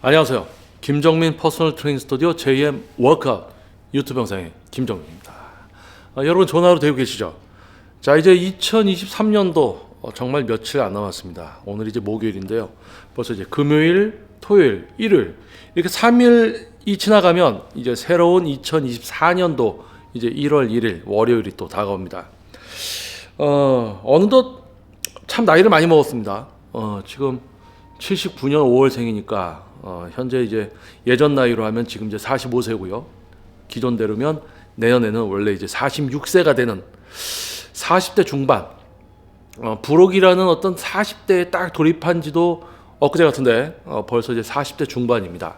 안녕하세요. 김정민 퍼스널 트레이닝 스튜디오 JM 워크아웃 유튜브 영상의 김정민입니다. 아, 여러분 전화로 되고 계시죠? 자 이제 2023년도 어, 정말 며칠 안 남았습니다. 오늘 이제 목요일인데요. 벌써 이제 금요일, 토요일, 일요일 이렇게 3일이 지나가면 이제 새로운 2024년도 이제 1월 1일 월요일이 또 다가옵니다. 어 어느덧 참 나이를 많이 먹었습니다. 어 지금 79년 5월생이니까 어, 현재 이제 예전 나이로 하면 지금 이제 45세고요. 기존대로면 내년에는 원래 이제 46세가 되는 40대 중반 어, 부록이라는 어떤 40대에 딱 돌입한 지도 엊그제 같은데 어, 벌써 이제 40대 중반입니다.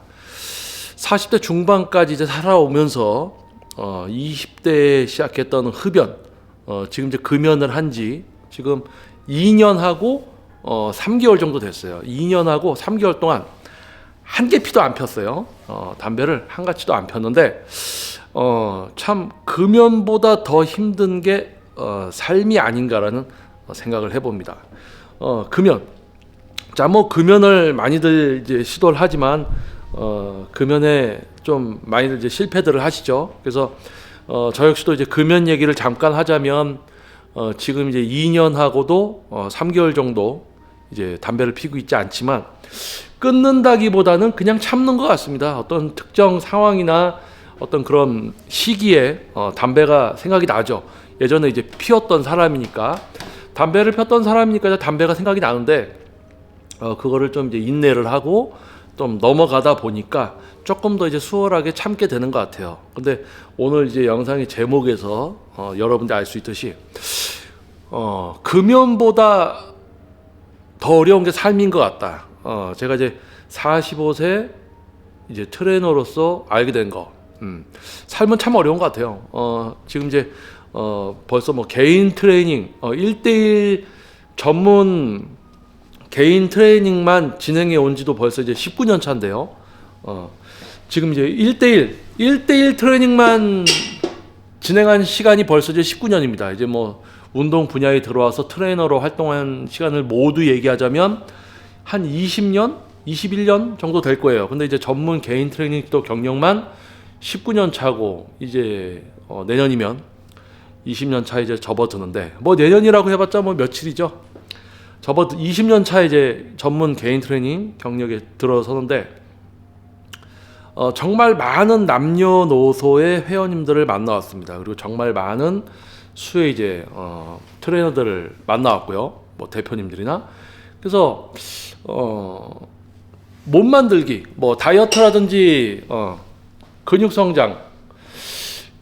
40대 중반까지 이제 살아오면서 어, 20대에 시작했던 흡연 어, 지금 이제 금연을 한 지 지금 2년하고 어, 3개월 정도 됐어요. 2년하고 3개월 동안 한 개 피도 안 폈어요. 어, 담배를 한 가지도 안 폈는데 어, 참 금연보다 더 힘든 게 어, 삶이 아닌가라는 어, 생각을 해봅니다. 어, 금연. 자, 뭐 금연을 많이들 이제 시도를 하지만 어, 금연에 좀 많이들 이제 실패들을 하시죠. 그래서 어, 저 역시도 이제 금연 얘기를 잠깐 하자면 어, 지금 이제 2년하고도 어, 3개월 정도 이제 담배를 피고 있지 않지만 끊는다기보다는 그냥 참는 것 같습니다. 어떤 특정 상황이나 어떤 그런 시기에 어, 담배가 생각이 나죠. 예전에 이제 피웠던 사람이니까 담배를 폈던 사람이니까 담배가 생각이 나는데 어, 그거를 좀 이제 인내를 하고 좀 넘어가다 보니까 조금 더 이제 수월하게 참게 되는 것 같아요. 근데 오늘 이제 영상의 제목에서 어, 여러분들 알 수 있듯이 어, 금연보다 더 어려운 게 삶인 것 같다. 어, 제가 이제 45세 이제 트레이너로서 알게 된 거. 음, 삶은 참 어려운 것 같아요. 어, 지금 이제 어, 벌써 뭐 개인 트레이닝, 어, 1대1 전문 개인 트레이닝만 진행해 온 지도 벌써 이제 19년 차인데요. 어, 지금 이제 1대1, 1대1 트레이닝만 진행한 시간이 벌써 이제 19년입니다. 이제 뭐 운동 분야에 들어와서 트레이너로 활동한 시간을 모두 얘기하자면 한 20년, 21년 정도 될 거예요. 근데 이제 전문 개인 트레이닝 또 경력만 19년 차고 이제 어, 내년이면 20년 차 이제 접어드는데 뭐 내년이라고 해봤자 뭐 며칠이죠. 접어 20년 차 이제 전문 개인 트레이닝 경력에 들어서는데 어, 정말 많은 남녀노소의 회원님들을 만나왔습니다. 그리고 정말 많은 수의 이제 어, 트레이너들을 만나왔고요. 뭐 대표님들이나 그래서 어, 몸 만들기, 뭐 다이어트라든지 어, 근육 성장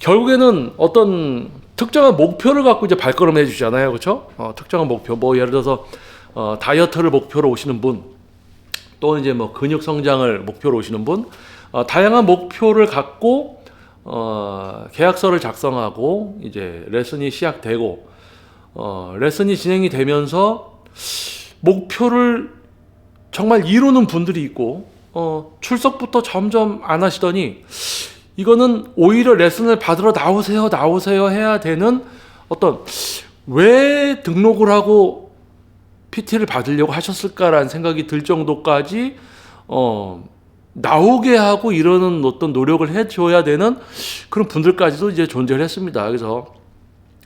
결국에는 어떤 특정한 목표를 갖고 이제 발걸음 해 주잖아요, 그렇죠? 어, 특정한 목표, 뭐 예를 들어서 어, 다이어트를 목표로 오시는 분, 또는 이제 뭐 근육 성장을 목표로 오시는 분, 어, 다양한 목표를 갖고 어, 계약서를 작성하고 이제 레슨이 시작되고 어, 레슨이 진행이 되면서 목표를 정말 이루는 분들이 있고 어, 출석부터 점점 안 하시더니 이거는 오히려 레슨을 받으러 나오세요 나오세요 해야 되는 어떤 왜 등록을 하고 PT를 받으려고 하셨을까라는 생각이 들 정도까지 어, 나오게 하고 이러는 어떤 노력을 해줘야 되는 그런 분들까지도 이제 존재를 했습니다. 그래서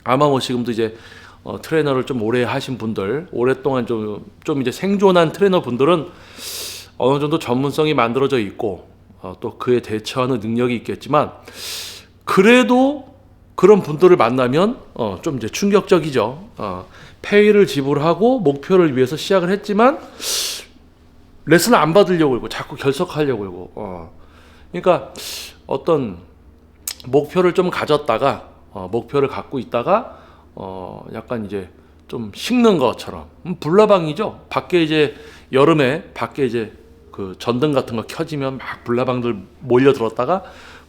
아마 뭐 지금도 이제 어, 트레이너를 좀 오래 하신 분들, 오랫동안 좀, 좀 이제 생존한 트레이너 분들은 어느 정도 전문성이 만들어져 있고 어, 또 그에 대처하는 능력이 있겠지만 그래도 그런 분들을 만나면 어, 좀 이제 충격적이죠. 어, 페이를 지불하고 목표를 위해서 시작을 했지만 레슨을 안 받으려고 그러고 자꾸 결석하려고 그러고 어. 그러니까 어떤 목표를 좀 가졌다가 어, 목표를 갖고 있다가 어, 약간 이제 좀 식는 것처럼 음, 불나방이죠. 밖에 이제 여름에 밖에 이제 그 전등 같은 거 켜지면 막 불나방들 몰려 들었다가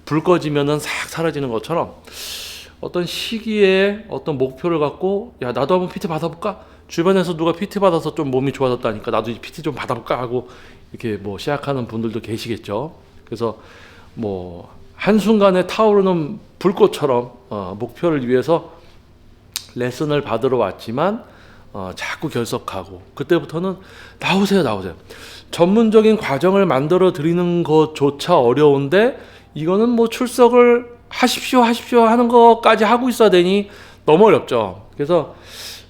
불 꺼지면은 싹 사라지는 것처럼 어떤 시기에 어떤 목표를 갖고 야 나도 한번 PT 받아볼까 주변에서 누가 PT 받아서 좀 몸이 좋아졌다니까 나도 이 PT 좀 받아볼까 하고 이렇게 뭐 시작하는 분들도 계시겠죠 그래서 뭐 한순간에 타오르는 불꽃처럼 어, 목표를 위해서 레슨을 받으러 왔지만 어, 자꾸 결석하고 그때부터는 나오세요 나오세요 전문적인 과정을 만들어 드리는 것조차 어려운데 이거는 뭐 출석을 하십시오 하십시오 하는 것까지 하고 있어야 되니 너무 어렵죠. 그래서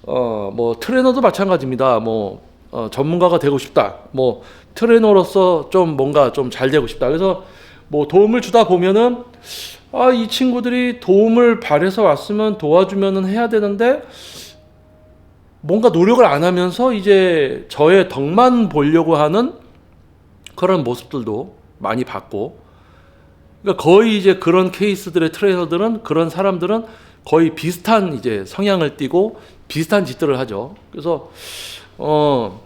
어 뭐 트레이너도 마찬가지입니다. 뭐 어, 전문가가 되고 싶다. 뭐 트레이너로서 좀 뭔가 좀 잘 되고 싶다. 그래서 뭐 도움을 주다 보면은 아 이 친구들이 도움을 바래서 왔으면 도와주면은 해야 되는데 뭔가 노력을 안 하면서 이제 저의 덕만 보려고 하는 그런 모습들도 많이 봤고 그러니까 거의 이제 그런 케이스들의 트레이너들은 그런 사람들은 거의 비슷한 이제 성향을 띠고 비슷한 짓들을 하죠. 그래서 어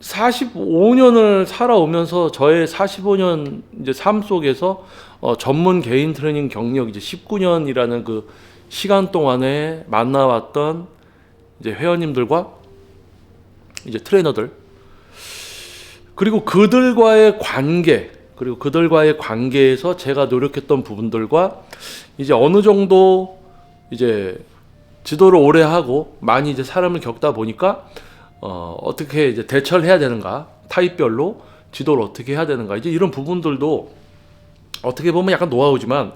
45년을 살아오면서 저의 45년 이제 삶 속에서 어, 전문 개인 트레이닝 경력 이제 19년이라는 그 시간 동안에 만나왔던 이제 회원님들과 이제 트레이너들 그리고 그들과의 관계 그리고 그들과의 관계에서 제가 노력했던 부분들과 이제 어느 정도 이제 지도를 오래 하고 많이 이제 사람을 겪다 보니까 어, 어떻게 이제 대처를 해야 되는가 타입별로 지도를 어떻게 해야 되는가 이제 이런 부분들도 어떻게 보면 약간 노하우지만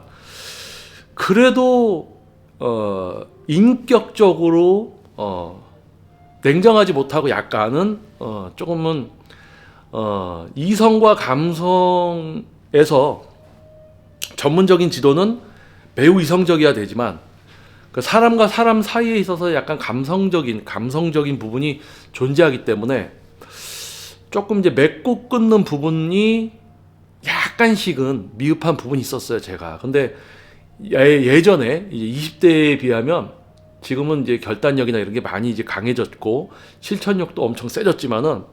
그래도 어, 인격적으로 어, 냉정하지 못하고 약간은 어, 조금은 어, 이성과 감성에서 전문적인 지도는 매우 이성적이어야 되지만 그 사람과 사람 사이에 있어서 약간 감성적인 감성적인 부분이 존재하기 때문에 조금 이제 맺고 끊는 부분이 약간씩은 미흡한 부분이 있었어요 제가. 근데 예- 예전에 이제 20대에 비하면 지금은 이제 결단력이나 이런 게 많이 이제 강해졌고 실천력도 엄청 세졌지만은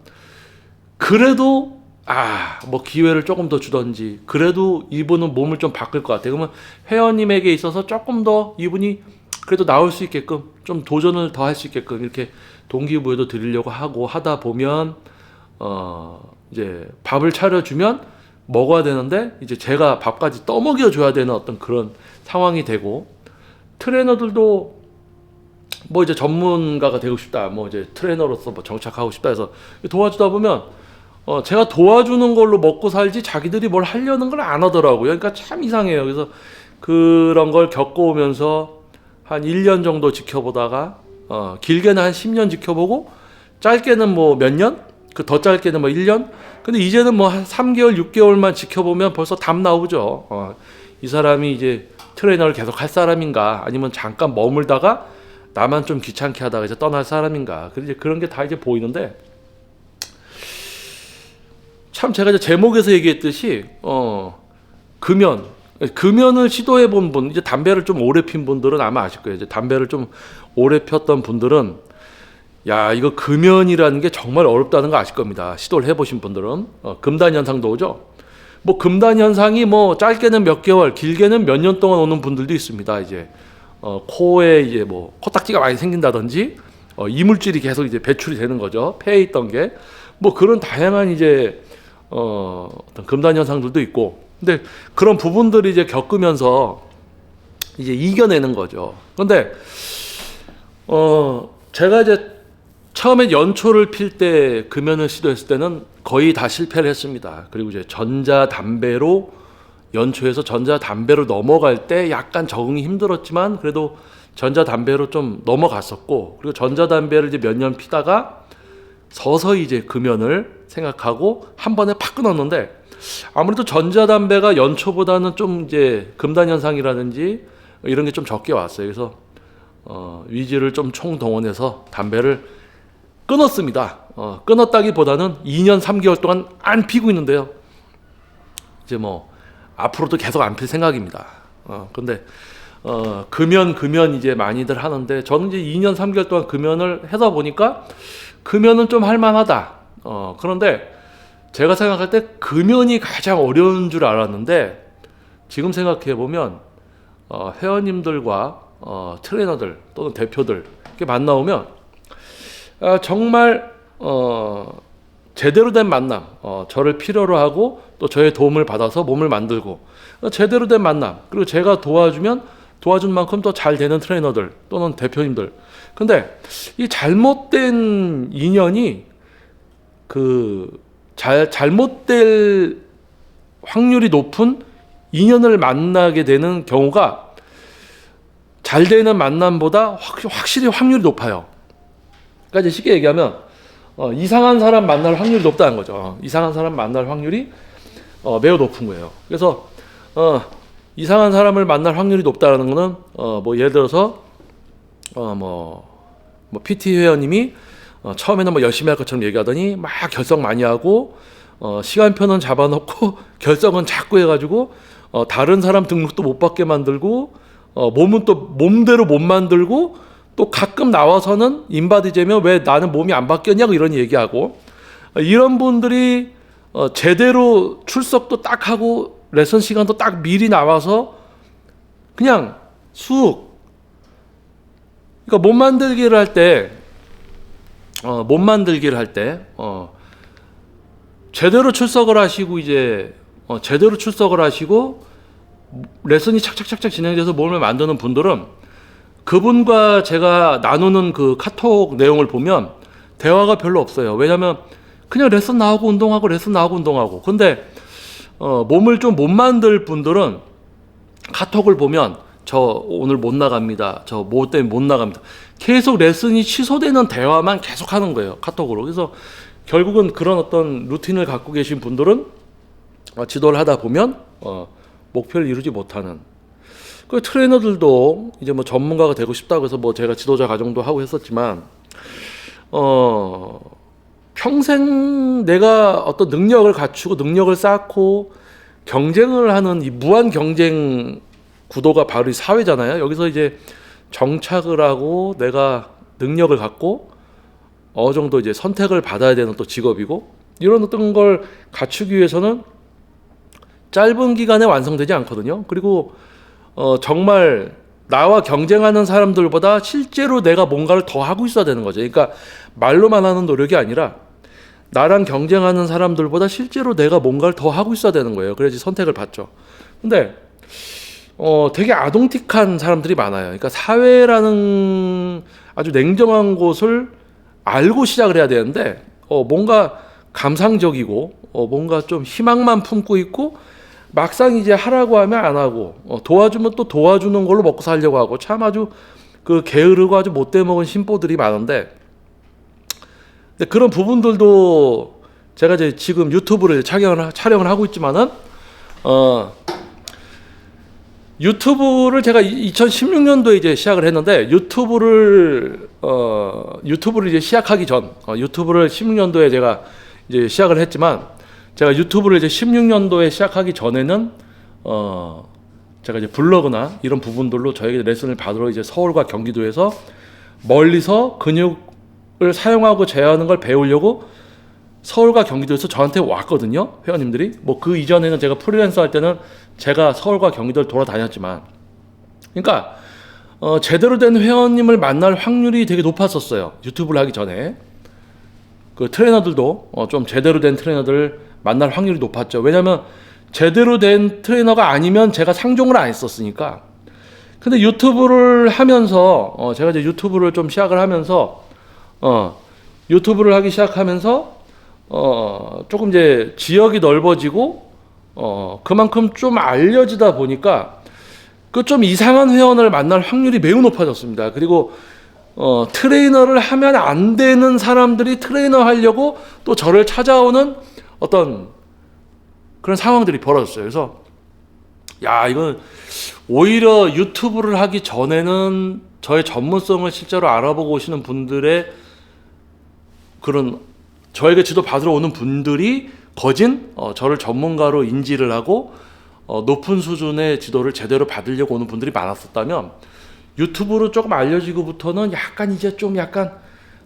그래도 아 뭐 기회를 조금 더 주던지. 그래도 이분은 몸을 좀 바꿀 것 같아요. 그러면 회원님에게 있어서 조금 더 이분이 그래도 나올 수 있게끔 좀 도전을 더 할 수 있게끔 이렇게 동기부여도 드리려고 하고 하다 보면 어 이제 밥을 차려주면 먹어야 되는데 이제 제가 밥까지 떠먹여 줘야 되는 어떤 그런 상황이 되고 트레이너들도 뭐 이제 전문가가 되고 싶다 뭐 이제 트레이너로서 뭐 정착하고 싶다 해서 도와주다 보면 어 제가 도와주는 걸로 먹고 살지 자기들이 뭘 하려는 걸 안 하더라고요 그러니까 참 이상해요 그래서 그런 걸 겪어오면서 한 1년 정도 지켜보다가 어 길게는 한 10년 지켜보고 짧게는 뭐 몇 년? 그 더 짧게는 뭐 1년? 근데 이제는 뭐 한 3개월, 6개월만 지켜보면 벌써 답 나오죠. 어, 이 사람이 이제 트레이너를 계속 할 사람인가 아니면 잠깐 머물다가 나만 좀 귀찮게 하다가 이제 떠날 사람인가. 그 이제 그런 게 다 이제 보이는데 참 제가 이제 제목에서 얘기했듯이 어 금연 금연을 시도해 본 분, 이제 담배를 좀 오래 핀 분들은 아마 아실 거예요. 이제 담배를 좀 오래 폈던 분들은 야 이거 금연이라는 게 정말 어렵다는 거 아실 겁니다. 시도를 해보신 분들은 어, 금단 현상도 오죠. 뭐 금단 현상이 뭐 짧게는 몇 개월, 길게는 몇 년 동안 오는 분들도 있습니다. 이제 어, 코에 이제 뭐 코딱지가 많이 생긴다든지 어, 이물질이 계속 이제 배출이 되는 거죠. 폐에 있던 게 뭐 그런 다양한 이제 어, 어떤 금단 현상들도 있고 근데 그런 부분들이 이제 겪으면서 이제 이겨내는 거죠. 근데 어 제가 이제 처음에 연초를 필 때 금연을 시도했을 때는 거의 다 실패를 했습니다. 그리고 이제 전자 담배로 연초에서 전자 담배로 넘어갈 때 약간 적응이 힘들었지만 그래도 전자 담배로 좀 넘어갔었고 그리고 전자 담배를 이제 몇 년 피다가 서서히 이제 금연을 생각하고 한 번에 팍 끊었는데 아무래도 전자담배가 연초보다는 좀 이제 금단 현상이라든지 이런 게 좀 적게 왔어요. 그래서 어, 위지를 좀 총동원해서 담배를 끊었습니다. 어, 끊었다기보다는 2년 3개월 동안 안 피고 있는데요. 이제 뭐 앞으로도 계속 안 필 생각입니다. 어, 근데 어, 금연 금연 이제 많이들 하는데 저는 이제 2년 3개월 동안 금연을 해다 보니까 금연은 좀 할만하다. 어, 그런데 제가 생각할 때 금연이 가장 어려운 줄 알았는데 지금 생각해 보면 어, 회원님들과 어, 트레이너들 또는 대표들 이렇게 만나오면 아, 정말 어, 제대로 된 만남, 어, 저를 필요로 하고 또 저의 도움을 받아서 몸을 만들고 어, 제대로 된 만남 그리고 제가 도와주면 도와준 만큼 더 잘 되는 트레이너들 또는 대표님들. 근데 이 잘못된 인연이 그 잘 잘못될 확률이 높은 인연을 만나게 되는 경우가 잘 되는 만남보다 확, 확실히 확률이 높아요. 그러니까 쉽게 얘기하면 어, 이상한 사람 만날 확률이 높다는 거죠. 어, 이상한 사람 만날 확률이 어, 매우 높은 거예요. 그래서 어, 이상한 사람을 만날 확률이 높다는 거는 어, 뭐 예를 들어서 어뭐 뭐 PT 회원님이 어, 처음에는 뭐 열심히 할 것처럼 얘기하더니 막 결석 많이 하고 어, 시간표는 잡아놓고 결석은 자꾸 해가지고 어, 다른 사람 등록도 못 받게 만들고 어, 몸은 또 몸대로 못 만들고 또 가끔 나와서는 인바디제면 왜 나는 몸이 안 바뀌었냐고 이런 얘기하고 어, 이런 분들이 어, 제대로 출석도 딱 하고 레슨 시간도 딱 미리 나와서 그냥 쑥. 그러니까 몸 만들기를 할 때, 어, 몸 만들기를 할 때, 어, 제대로 출석을 하시고 이제 어, 제대로 출석을 하시고 레슨이 착착착착 진행돼서 몸을 만드는 분들은 그분과 제가 나누는 그 카톡 내용을 보면 대화가 별로 없어요. 왜냐하면 그냥 레슨 나오고 운동하고 레슨 나오고 운동하고. 근데 어, 몸을 좀 못 만들 분들은 카톡을 보면 저 오늘 못 나갑니다. 저 뭐 때문에 못 나갑니다. 계속 레슨이 취소되는 대화만 계속 하는 거예요. 카톡으로. 그래서 결국은 그런 어떤 루틴을 갖고 계신 분들은 어, 지도를 하다 보면 어, 목표를 이루지 못하는 그 트레이너들도 이제 뭐 전문가가 되고 싶다고 해서 뭐 제가 지도자 과정도 하고 했었지만 어 평생 내가 어떤 능력을 갖추고 능력을 쌓고 경쟁을 하는 이 무한 경쟁 구도가 바로 이 사회잖아요. 여기서 이제 정착을 하고 내가 능력을 갖고 어느 정도 이제 선택을 받아야 되는 또 직업이고 이런 어떤 걸 갖추기 위해서는 짧은 기간에 완성되지 않거든요. 그리고 어, 정말 나와 경쟁하는 사람들보다 실제로 내가 뭔가를 더 하고 있어야 되는 거죠. 그러니까 말로만 하는 노력이 아니라 나랑 경쟁하는 사람들보다 실제로 내가 뭔가를 더 하고 있어야 되는 거예요. 그래야지 선택을 받죠. 근데 어, 되게 아동틱한 사람들이 많아요. 그러니까 사회라는 아주 냉정한 곳을 알고 시작을 해야 되는데 어, 뭔가 감상적이고 어, 뭔가 좀 희망만 품고 있고 막상 이제 하라고 하면 안 하고 어, 도와주면 또 도와주는 걸로 먹고 살려고 하고 참 아주 그 게으르고 아주 못돼 먹은 심보들이 많은데 근데 그런 부분들도 제가 이제 지금 유튜브를 촬영을 촬영을 하고 있지만은 어 유튜브를 제가 2016년도에 이제 시작을 했는데 유튜브를 어 유튜브를 이제 시작하기 전 어, 유튜브를 16년도에 제가 이제 시작을 했지만 제가 유튜브를 이제 16년도에 시작하기 전에는 어 제가 이제 블로그나 이런 부분들로 저에게 레슨을 받으러 이제 서울과 경기도에서 멀리서 근육을 사용하고 제어하는 걸 배우려고 서울과 경기도에서 저한테 왔거든요 회원님들이. 뭐 그 이전에는 제가 프리랜서 할 때는 제가 서울과 경기도를 돌아다녔지만. 그러니까 어, 제대로 된 회원님을 만날 확률이 되게 높았었어요 유튜브를 하기 전에. 그 트레이너들도 어, 좀 제대로 된 트레이너들 만날 확률이 높았죠. 왜냐하면 제대로 된 트레이너가 아니면 제가 상종을 안 했었으니까. 근데 유튜브를 하면서 어, 제가 이제 유튜브를 좀 시작을 하면서 어, 유튜브를 하기 시작하면서 어, 조금 이제 지역이 넓어지고 어, 그만큼 좀 알려지다 보니까 그 좀 이상한 회원을 만날 확률이 매우 높아졌습니다. 그리고 어, 트레이너를 하면 안 되는 사람들이 트레이너 하려고 또 저를 찾아오는 어떤 그런 상황들이 벌어졌어요. 그래서 야, 이건 오히려 유튜브를 하기 전에는 저의 전문성을 실제로 알아보고 오시는 분들의 그런 저에게 지도 받으러 오는 분들이 거진 어, 저를 전문가로 인지를 하고 어, 높은 수준의 지도를 제대로 받으려고 오는 분들이 많았었다면 유튜브로 조금 알려지고부터는 약간 이제 좀 약간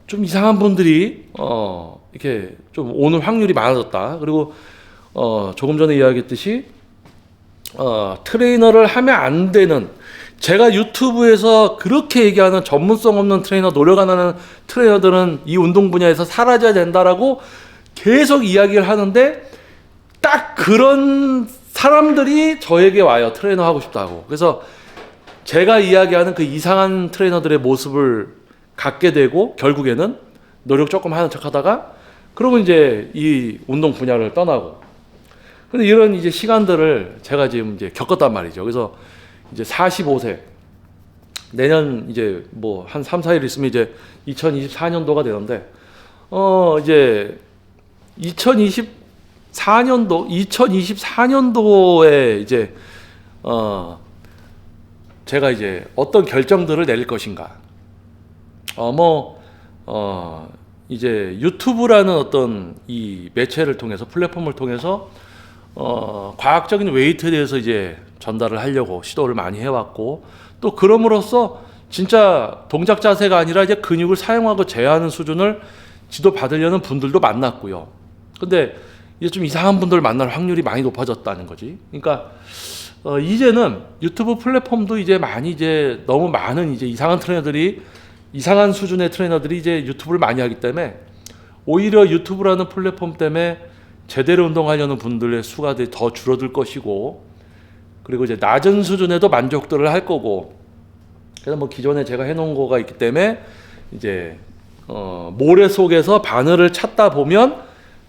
좀 이상한 분들이 어, 이렇게 좀 오는 확률이 많아졌다. 그리고 어, 조금 전에 이야기했듯이 어, 트레이너를 하면 안 되는 제가 유튜브에서 그렇게 얘기하는 전문성 없는 트레이너 노력 안 하는 트레이너들은 이 운동 분야에서 사라져야 된다라고 계속 이야기를 하는데 딱 그런 사람들이 저에게 와요 트레이너 하고 싶다고 그래서 제가 이야기하는 그 이상한 트레이너들의 모습을 갖게 되고 결국에는 노력 조금 하는 척 하다가 그러고 이제 이 운동 분야를 떠나고. 근데 이런 이제 시간들을 제가 지금 이제 겪었단 말이죠. 그래서 이제 45세 내년 이제 뭐 한 3, 4일 있으면 이제 2024년도가 되는데 어 이제 2024년도 2024년도에 이제 어 제가 이제 어떤 결정들을 내릴 것인가. 어뭐 어 이제 유튜브라는 어떤 이 매체를 통해서 플랫폼을 통해서 어 과학적인 웨이트에 대해서 이제 전달을 하려고 시도를 많이 해왔고 또 그럼으로써 진짜 동작 자세가 아니라 이제 근육을 사용하고 제어하는 수준을 지도 받으려는 분들도 만났고요. 근데 이제 좀 이상한 분들 만날 확률이 많이 높아졌다는 거지. 그러니까 어, 이제는 유튜브 플랫폼도 이제 많이 이제 너무 많은 이제 이상한 트레이너들이 이상한 수준의 트레이너들이 이제 유튜브를 많이 하기 때문에 오히려 유튜브라는 플랫폼 때문에 제대로 운동하려는 분들의 수가 더 줄어들 것이고 그리고 이제 낮은 수준에도 만족도를 할 거고 그래서 뭐 기존에 제가 해놓은 거가 있기 때문에 이제 어, 모래 속에서 바늘을 찾다 보면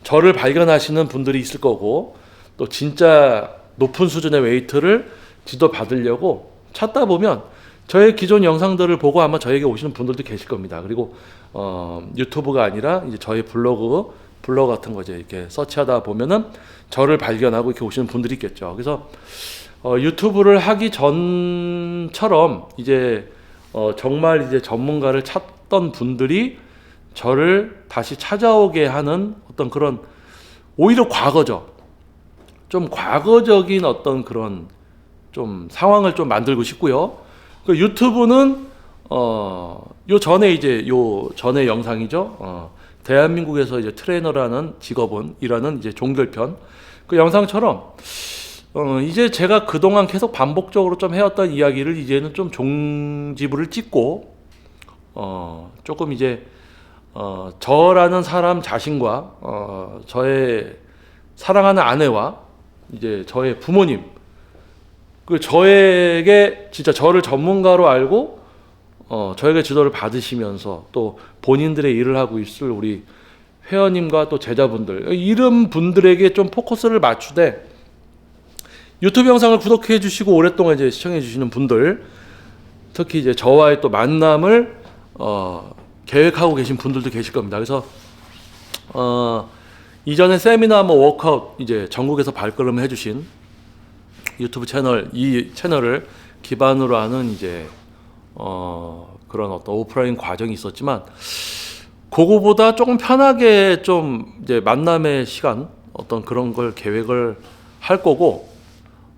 저를 발견하시는 분들이 있을 거고 또 진짜 높은 수준의 웨이트를 지도 받으려고 찾다 보면 저의 기존 영상들을 보고 아마 저에게 오시는 분들도 계실 겁니다. 그리고 어, 유튜브가 아니라 이제 저의 블로그 블로그 같은 거 이제 이렇게 서치하다 보면은 저를 발견하고 이렇게 오시는 분들이 있겠죠. 그래서 어, 유튜브를 하기 전처럼 이제 어, 정말 이제 전문가를 찾던 분들이 저를 다시 찾아오게 하는 어떤 그런 오히려 과거죠. 좀 과거적인 어떤 그런 좀 상황을 좀 만들고 싶고요. 그 유튜브는 어, 요 전에 이제 요 전에 영상이죠. 어, 대한민국에서 이제 트레이너라는 직업은 이라는 이제 종결편 그 영상처럼 어, 이제 제가 그동안 계속 반복적으로 좀 해왔던 이야기를 이제는 좀 종지부를 찍고 어, 조금 이제 어, 저라는 사람 자신과 어, 저의 사랑하는 아내와 이제 저의 부모님 그 저에게 진짜 저를 전문가로 알고 어, 저에게 지도를 받으시면서 또 본인들의 일을 하고 있을 우리 회원님과 또 제자분들 이런 분들에게 좀 포커스를 맞추되 유튜브 영상을 구독해 주시고 오랫동안 이제 시청해 주시는 분들 특히 이제 저와의 또 만남을 어, 계획하고 계신 분들도 계실 겁니다. 그래서 어, 이전에 세미나 뭐 워크아웃 이제 전국에서 발걸음을 해주신 유튜브 채널 이 채널을 기반으로 하는 이제 어, 그런 어떤 오프라인 과정이 있었지만 그거보다 조금 편하게 좀 이제 만남의 시간 어떤 그런 걸 계획을 할 거고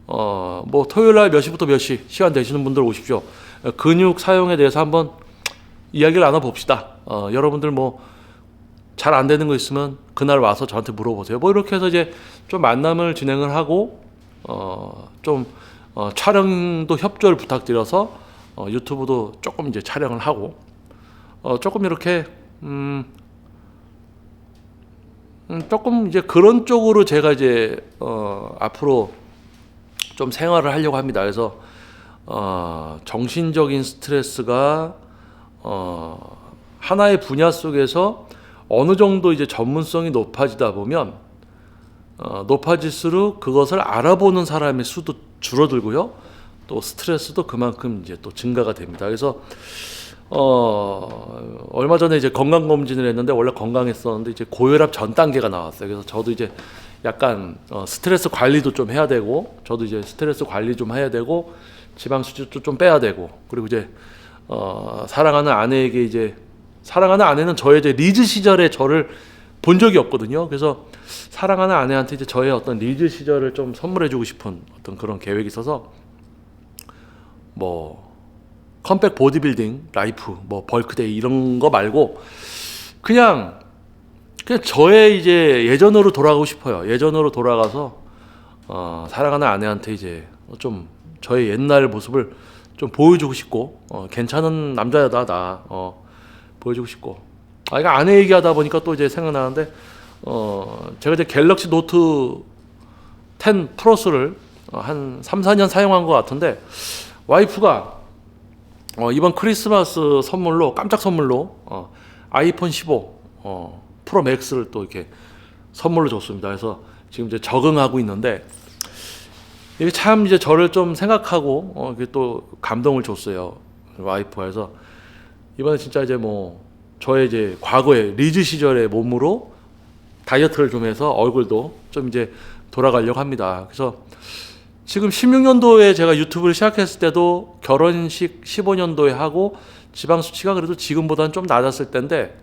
어, 뭐 토요일 날 몇 시부터 몇 시 시간 되시는 분들 오십시오. 근육 사용에 대해서 한번 이야기를 나눠 봅시다. 어, 여러분들 뭐 잘 안 되는 거 있으면 그날 와서 저한테 물어보세요. 뭐 이렇게 해서 이제 좀 만남을 진행을 하고 어, 좀 어, 촬영도 협조를 부탁드려서 어, 유튜브도 조금 이제 촬영을 하고 어, 조금 이렇게 음, 음, 조금 이제 그런 쪽으로 제가 이제 어, 앞으로 좀 생활을 하려고 합니다. 그래서 어, 정신적인 스트레스가 어, 하나의 분야 속에서 어느 정도 이제 전문성이 높아지다 보면 어, 높아질수록 그것을 알아보는 사람의 수도 줄어들고요. 또 스트레스도 그만큼 이제 또 증가가 됩니다. 그래서 어, 얼마 전에 이제 건강 검진을 했는데 원래 건강했었는데 이제 고혈압 전 단계가 나왔어요. 그래서 저도 이제 약간 어, 스트레스 관리도 좀 해야 되고 저도 이제 스트레스 관리 좀 해야 되고 지방 수치도 좀 빼야 되고 그리고 이제 어, 사랑하는 아내에게 이제 사랑하는 아내는 저의 이제 리즈 시절에 저를 본 적이 없거든요. 그래서 사랑하는 아내한테 이제 저의 어떤 리즈 시절을 좀 선물해주고 싶은 어떤 그런 계획이 있어서 뭐 컴백 보디빌딩 라이프 뭐 벌크데이 이런 거 말고 그냥 그냥 저의 이제 예전으로 돌아가고 싶어요. 예전으로 돌아가서 어, 사랑하는 아내한테 이제 좀 저의 옛날 모습을 좀 보여주고 싶고 어, 괜찮은 남자다 나 어, 보여주고 싶고 아 이거 아내 얘기하다 보니까 또 이제 생각나는데 어, 제가 이제 갤럭시 노트 10 플러스를 어, 한 3, 4년 사용한 것 같은데 와이프가 어, 이번 크리스마스 선물로 깜짝 선물로 어, 아이폰 15 어, 프로 맥스를 또 이렇게 선물로 줬습니다. 그래서 지금 이제 적응하고 있는데 이게 참 이제 저를 좀 생각하고 어, 이게 또 감동을 줬어요. 와이프가 해서 이번에 진짜 이제 뭐 저의 이제 과거의 리즈 시절의 몸으로 다이어트를 좀 해서 얼굴도 좀 이제 돌아가려고 합니다. 그래서 지금 16년도에 제가 유튜브를 시작했을 때도 결혼식 15년도에 하고 지방 수치가 그래도 지금보다는 좀 낮았을 텐데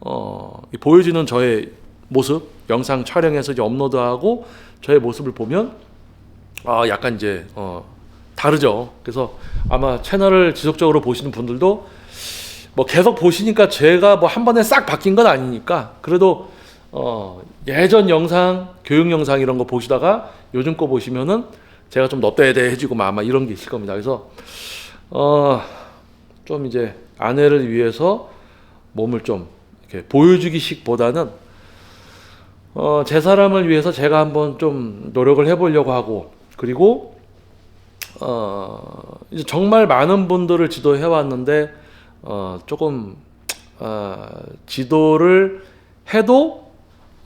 어, 이 보여지는 저의 모습 영상 촬영해서 이제 업로드하고 저의 모습을 보면 아 약간 이제 어, 다르죠. 그래서 아마 채널을 지속적으로 보시는 분들도 뭐 계속 보시니까 제가 뭐 한 번에 싹 바뀐 건 아니니까 그래도 어, 예전 영상 교육 영상 이런 거 보시다가 요즘 거 보시면은 제가 좀 너대대해지고 뭐 아마 이런 게 있을 겁니다. 그래서 어, 좀 이제 아내를 위해서 몸을 좀 이렇게 보여주기식보다는 어, 제 사람을 위해서 제가 한번 좀 노력을 해보려고 하고 그리고 어, 이제 정말 많은 분들을 지도해 왔는데 어, 조금 어, 지도를 해도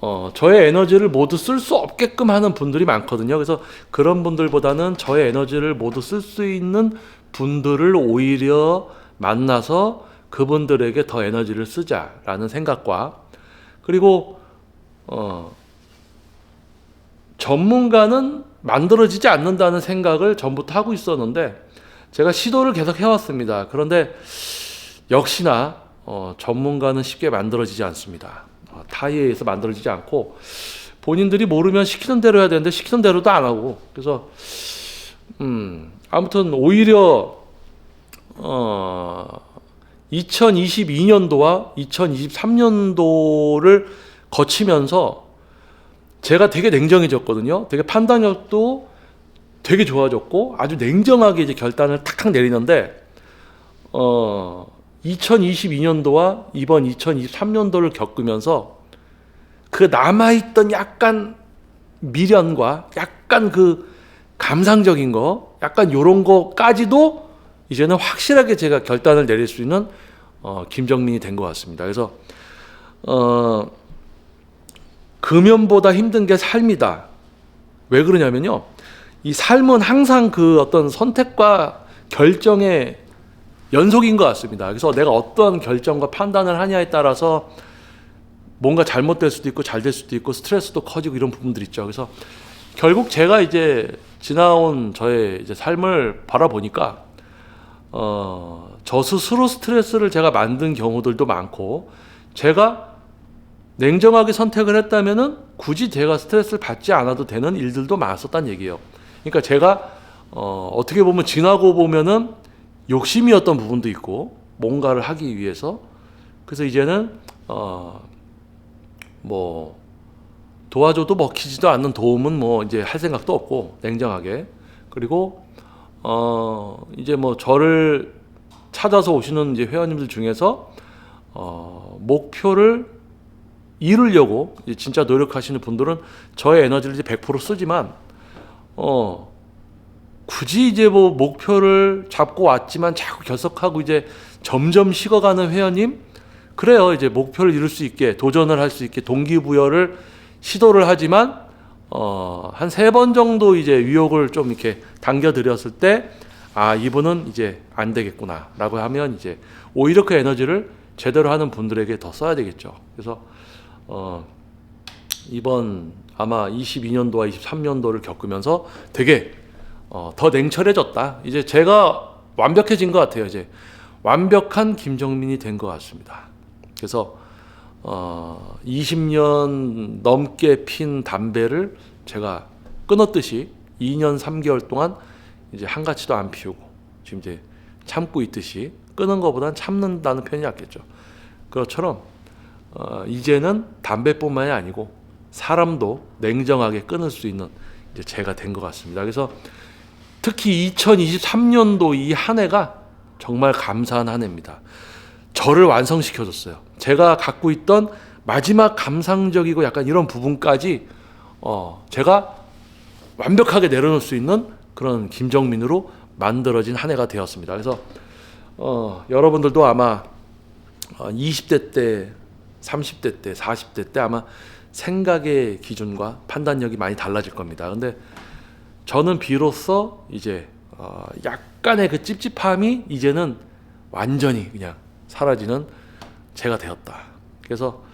어, 저의 에너지를 모두 쓸 수 없게끔 하는 분들이 많거든요. 그래서 그런 분들보다는 저의 에너지를 모두 쓸 수 있는 분들을 오히려 만나서 그분들에게 더 에너지를 쓰자라는 생각과 그리고 어, 전문가는 만들어지지 않는다는 생각을 전부터 하고 있었는데 제가 시도를 계속 해왔습니다. 그런데 역시나 어, 전문가는 쉽게 만들어지지 않습니다. 어, 타의에 의해서 만들어지지 않고 본인들이 모르면 시키는 대로 해야 되는데 시키는 대로도 안 하고 그래서 음, 아무튼 오히려 어, 2022년도와 2023년도를 거치면서 제가 되게 냉정해졌거든요. 되게 판단력도 되게 좋아졌고 아주 냉정하게 이제 결단을 탁탁 내리는데 어 2022년도와 이번 2023년도를 겪으면서 그 남아있던 약간 미련과 약간 그 감상적인 거, 약간 요런 거까지도 이제는 확실하게 제가 결단을 내릴 수 있는 어, 김정민이 된 것 같습니다. 그래서 어, 금연보다 힘든 게 삶이다. 왜 그러냐면요. 이 삶은 항상 그 어떤 선택과 결정의 연속인 것 같습니다. 그래서 내가 어떤 결정과 판단을 하냐에 따라서 뭔가 잘못될 수도 있고 잘 될 수도 있고 스트레스도 커지고 이런 부분들 있죠. 그래서 결국 제가 이제 지나온 저의 이제 삶을 바라보니까 어, 저 스스로 스트레스를 제가 만든 경우들도 많고 제가 냉정하게 선택을 했다면은 굳이 제가 스트레스를 받지 않아도 되는 일들도 많았었단 얘기예요. 그러니까 제가 어, 어떻게 보면 지나고 보면은 욕심이었던 부분도 있고 뭔가를 하기 위해서. 그래서 이제는 어, 뭐 도와줘도 먹히지도 않는 도움은 뭐 이제 할 생각도 없고 냉정하게. 그리고 어 이제 뭐 저를 찾아서 오시는 이제 회원님들 중에서 어 목표를 이루려고 진짜 노력하시는 분들은 저의 에너지를 이제 100% 쓰지만 어 굳이 이제 뭐 목표를 잡고 왔지만 자꾸 결석하고 이제 점점 식어가는 회원님 그래요 이제 목표를 이룰 수 있게 도전을 할 수 있게 동기부여를 시도를 하지만 어, 한 세 번 정도 이제 유혹을 좀 이렇게 당겨드렸을 때, 아, 이분은 이제 안 되겠구나 라고 하면 이제 오히려 그 에너지를 제대로 하는 분들에게 더 써야 되겠죠. 그래서, 어, 이번 아마 22년도와 23년도를 겪으면서 되게 어, 더 냉철해졌다. 이제 제가 완벽해진 것 같아요. 이제 완벽한 김정민이 된 것 같습니다. 그래서 어, 20년 넘게 핀 담배를 제가 끊었듯이 2년 3개월 동안 이제 한가치도 안 피우고 지금 이제 참고 있듯이 끊은 것보단 참는다는 편이 낫겠죠. 그것처럼 어, 이제는 담배뿐만이 아니고 사람도 냉정하게 끊을 수 있는 이제 제가 된 것 같습니다. 그래서 특히 2023년도 이 한 해가 정말 감사한 한 해입니다. 저를 완성시켜줬어요. 제가 갖고 있던 마지막 감상적이고 약간 이런 부분까지 어, 제가 완벽하게 내려놓을 수 있는 그런 김정민으로 만들어진 한 해가 되었습니다. 그래서 어, 여러분들도 아마 어, 20대 때, 30대 때, 40대 때 아마 생각의 기준과 판단력이 많이 달라질 겁니다. 근데 저는 비로소 이제 어, 약간의 그 찝찝함이 이제는 완전히 그냥 사라지는 제가 되었다. 그래서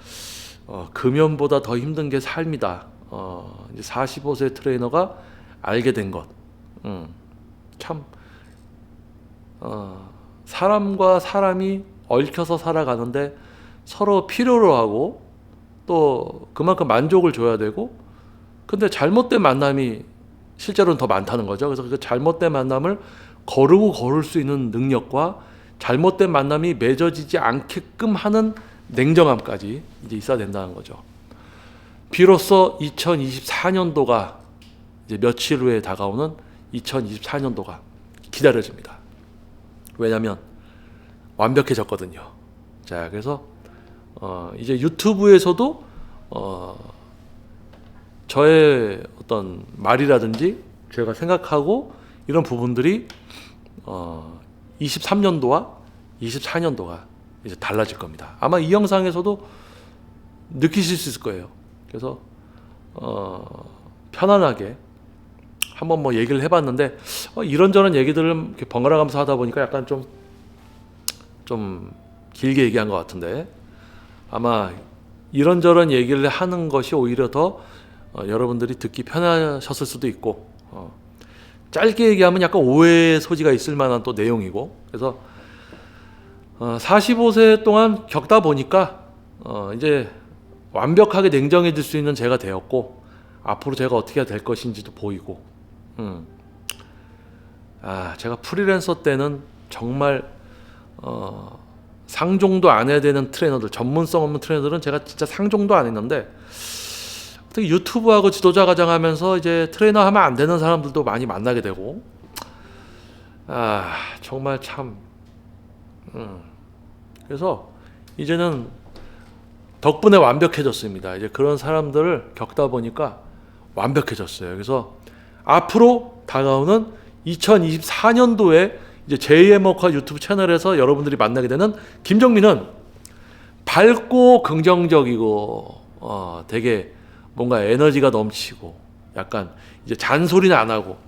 어, 금연보다 더 힘든 게 삶이다. 어, 이제 45세 트레이너가 알게 된 것. 음, 참 어, 사람과 사람이 얽혀서 살아가는데 서로 필요로 하고 또 그만큼 만족을 줘야 되고 근데 잘못된 만남이 실제로는 더 많다는 거죠. 그래서 그 잘못된 만남을 거르고 거를 수 있는 능력과 잘못된 만남이 맺어지지 않게끔 하는 냉정함까지 이제 있어야 된다는 거죠. 비로소 2024년도가 이제 며칠 후에 다가오는 2024년도가 기다려집니다. 왜냐하면 완벽해졌거든요. 자, 그래서 어, 이제 유튜브에서도 어, 저의 어떤 말이라든지 제가 생각하고 이런 부분들이 어, 23년도와 24년도가 이제 달라질 겁니다. 아마 이 영상에서도 느끼실 수 있을 거예요. 그래서 어, 편안하게 한번 뭐 얘기를 해봤는데 어, 이런저런 얘기들을 이렇게 번갈아 가면서 하다 보니까 약간 좀좀 길게 얘기한 것 같은데 아마 이런저런 얘기를 하는 것이 오히려 더 어, 여러분들이 듣기 편하셨을 수도 있고 어, 짧게 얘기하면 약간 오해의 소지가 있을 만한 또 내용이고 그래서 어, 45세 동안 겪다 보니까 어, 이제 완벽하게 냉정해질 수 있는 제가 되었고 앞으로 제가 어떻게 될 것인지도 보이고 음. 아 제가 프리랜서 때는 정말 어, 상종도 안 해야 되는 트레이너들 전문성 없는 트레이너들은 제가 진짜 상종도 안 했는데 특히 유튜브하고 지도자 과정하면서 이제 트레이너 하면 안 되는 사람들도 많이 만나게 되고 아 정말 참 음. 그래서 이제는 덕분에 완벽해졌습니다. 이제 그런 사람들을 겪다 보니까 완벽해졌어요. 그래서 앞으로 다가오는 2024년도에 이제 제2의 먹화 유튜브 채널에서 여러분들이 만나게 되는 김정민은 밝고 긍정적이고 어, 되게 뭔가 에너지가 넘치고 약간 이제 잔소리는 안 하고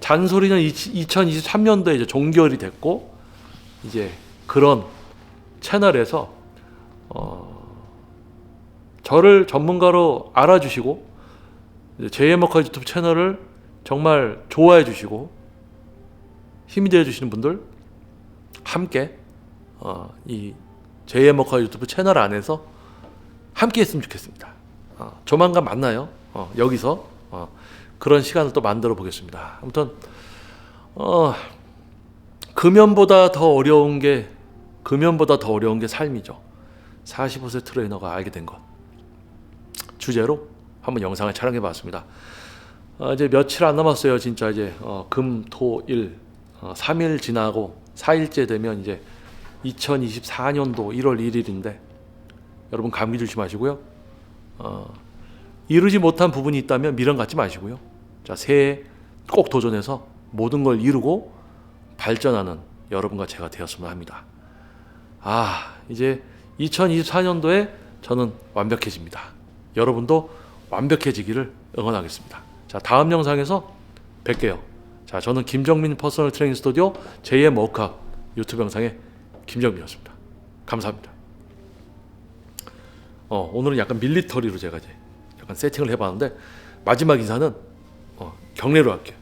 잔소리는 2023년도에 이제 종결이 됐고 이제 그런 채널에서 어, 저를 전문가로 알아주시고 제2의 먹화 유튜브 채널을 정말 좋아해 주시고 힘이 되어 주시는 분들 함께 어, 이 먹화 유튜브 채널 안에서 함께 했으면 좋겠습니다. 어, 조만간 만나요. 어, 여기서 어, 그런 시간을 또 만들어 보겠습니다. 아무튼 어, 금연보다 더 어려운 게 금연보다 더 어려운 게 삶이죠. 45세 트레이너가 알게 된 것. 주제로 한번 영상을 촬영해 봤습니다. 어, 이제 며칠 안 남았어요. 진짜 이제 어, 금, 토, 일 어, 3일 지나고 4일째 되면 이제 2024년도 1월 1일인데 여러분 감기 조심하시고요. 어, 이루지 못한 부분이 있다면 미련 갖지 마시고요. 자 새해 꼭 도전해서 모든 걸 이루고 발전하는 여러분과 제가 되었으면 합니다. 아 이제 2024년도에 저는 완벽해집니다. 여러분도 완벽해지기를 응원하겠습니다. 자 다음 영상에서 뵐게요. 자, 저는 김정민 퍼스널 트레이닝 스튜디오 JM 워크업 유튜브 영상의 김정민이었습니다. 감사합니다. 어, 오늘은 약간 밀리터리로 제가 이제 약간 세팅을 해봤는데 마지막 인사는 어, 경례로 할게요.